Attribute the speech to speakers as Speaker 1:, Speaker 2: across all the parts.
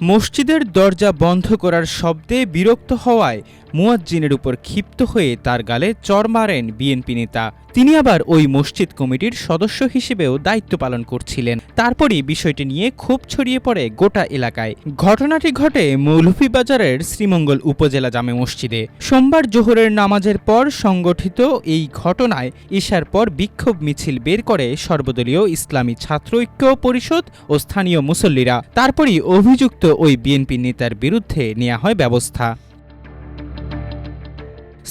Speaker 1: মসজিদের দরজা বন্ধ করার শব্দে বিরক্ত হওয়ায় মুয়াজ্জিনের উপর ক্ষিপ্ত হয়ে তার গালে চর মারেন বিএনপি নেতা। তিনি আবার ওই মসজিদ কমিটির সদস্য হিসেবেও দায়িত্ব পালন করছিলেন। তারপরই বিষয়টি নিয়ে খুব ছড়িয়ে পড়ে গোটা এলাকায়। ঘটনাটি ঘটে মৌলভীবাজারের শ্রীমঙ্গল উপজেলা জামে মসজিদে। সোমবার জোহরের নামাজের পর সংগঠিত এই ঘটনায় ঈশার পর বিক্ষোভ মিছিল বের করে সর্বদলীয় ইসলামী ছাত্র ঐক্য পরিষদ ও স্থানীয় মুসল্লিরা। তারপরই অভিযুক্ত ওই বিএনপি নেতার বিরুদ্ধে নেওয়া হয় ব্যবস্থা।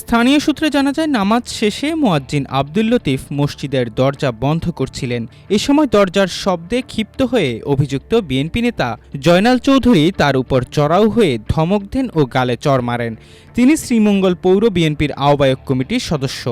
Speaker 1: স্থানীয় সূত্রে জানা যায়, নামাজ শেষে মোয়াজ্জিন আব্দুল লতিফ মসজিদের দরজা বন্ধ করছিলেন। এ সময় দরজার শব্দে ক্ষিপ্ত হয়ে অভিযুক্ত বিএনপি নেতা জয়নাল চৌধুরী তার উপর চড়াও হয়ে ধমক দেন ও গালে চড় মারেন। তিনি শ্রীমঙ্গল পৌর বিএনপির আহ্বায়ক কমিটির সদস্য।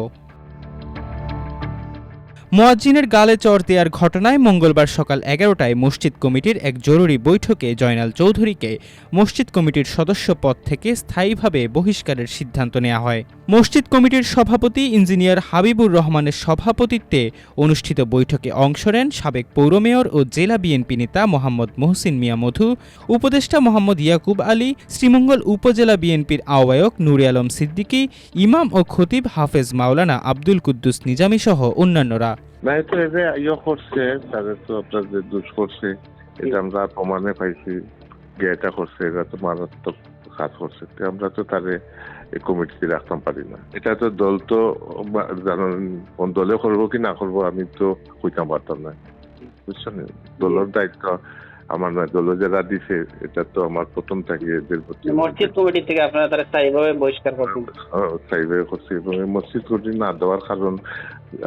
Speaker 1: মোয়াজ্জিনের গালে চর দেওয়ার ঘটনায় মঙ্গলবার সকাল এগারোটায় মসজিদ কমিটির এক জরুরি বৈঠকে জয়নাল চৌধুরীকে মসজিদ কমিটির সদস্য পদ থেকে স্থায়ীভাবে বহিষ্কারের সিদ্ধান্ত নেওয়া হয়। মসজিদ কমিটির সভাপতি ইঞ্জিনিয়ার হাবিবুর রহমানের সভাপতিত্বে অনুষ্ঠিত বৈঠকে অংশ নেন সাবেক পৌর মেয়র ও জেলা বিএনপি নেতা মোহাম্মদ মোহসিন মিয়া মধু, উপদেষ্টা মোহাম্মদ ইয়াকুব আলী, শ্রীমঙ্গল উপজেলা বিএনপির আহ্বায়ক নুরে আলম সিদ্দিকী, ইমাম ও খতিব হাফেজ মাওলানা আব্দুল কুদ্দুস নিজামী সহ অন্যান্যরা।
Speaker 2: না তো এতে ইয়ে করছে তাদের তো আপনার যে দুষ করছে এটা আমরা প্রমাণে পাইছি যে এটা করছে এটা তো মারাত্মক কাজ করছে আমরা তো তারে কমিটিতে রাখতাম পারি না। এটা তো দল তো কোন দলে করব কি না করব আমি তো কইতাম পারতাম না। বুঝছেন? দলের দায়িত্ব আমার দল যারা দিছে এটা তো আমার প্রথম থেকে এদের প্রতি।
Speaker 3: মসজিদ কমিটি থেকে আপনারা তারা স্থায়ীভাবে বহিষ্কার করছেন?
Speaker 2: চাইবে করছি এবং মসজিদ কমিটি না দেওয়ার কারণ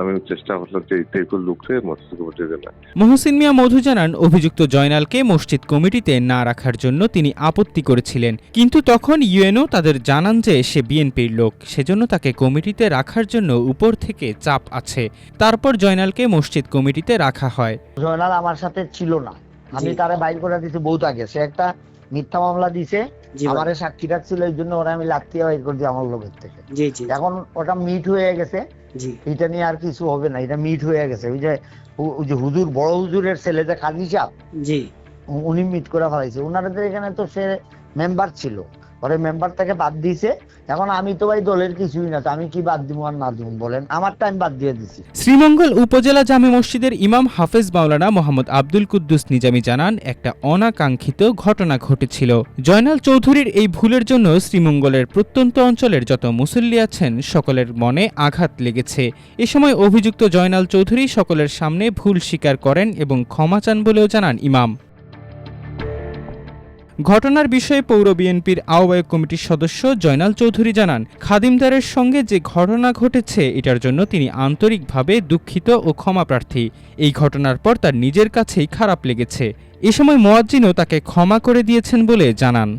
Speaker 2: আমি চেষ্টা করলাম যে এইটাই লোককে মসজিদ কমিটি দেনা
Speaker 1: মহসিন মিয়া মধু জানান অভিযুক্ত জয়নালকে মসজিদ কমিটিতে না রাখার জন্য তিনি আপত্তি করেছিলেন। কিন্তু তখন ইউএনও তাদের জানান যে সে বিএনপির লোক সেজন্য তাকে কমিটিতে রাখার জন্য উপর থেকে চাপ আছে। তারপর জয়নালকে মসজিদ কমিটিতে রাখা হয়।
Speaker 4: জয়নাল আমার সাথে ছিল না। আমি। তারে বাইর করে দিছি বহুত আগে। সে একটা মিথ্যা মামলা দিছে। আমারে সাক্ষী রাখছিল এই জন্য ওরা আমি লাগতে বাইর করে দিই আমার লোকের থেকে।
Speaker 3: জি জি
Speaker 4: এখন ওটা মিট হয়ে গেছে।
Speaker 3: জি।
Speaker 4: এটা নিয়ে আর কিছু হবে না এটা মিট হয়ে গেছে। ওই যে ওই যে হুজুর বড় হুজুরের ছেলে যে কাজী সাহ
Speaker 3: জি।
Speaker 4: উনি মিট করে ফেলাইছে। ওনাদের এখানে তো সে মেম্বার ছিল। পরে মেম্বার থেকে বাদ দিয়েছে। এখন আমি তো ভাই দলের কিছুই না আমি কি বাদ দিব আর না দিব বলেন? আমার টাইম বাদ দিয়ে দিছি।
Speaker 1: শ্রীমঙ্গল উপজেলা জামে মসজিদের ইমাম হাফেজ মাওলানা মোহাম্মদ আব্দুল কুদ্দুস নিজামী জানান, একটা অনাকাঙ্ক্ষিত ঘটনা ঘটেছিল। জয়নাল চৌধুরীর এই ভুলের জন্য শ্রীমঙ্গলের প্রত্যন্ত অঞ্চলের যত মুসল্লি আছেন, সকলের মনে আঘাত লেগেছে। এ সময় অভিযুক্ত জয়নাল চৌধুরী সকলের সামনে ভুল স্বীকার করেন এবং ক্ষমা চান বলেও জানান ইমাম। ঘটনার বিষয়ে পৌর বিএনপির আহ্বায়ক কমিটির সদস্য জয়নাল চৌধুরী জানান, খাদিমদারের সঙ্গে যে ঘটনা ঘটেছে এটার জন্য তিনি আন্তরিকভাবে দুঃখিত ও ক্ষমা প্রার্থী। এই ঘটনার পর তার নিজের কাছেই খারাপ লেগেছে। এ সময় মোয়াজ্জিনও তাকে ক্ষমা করে দিয়েছেন বলে জানান।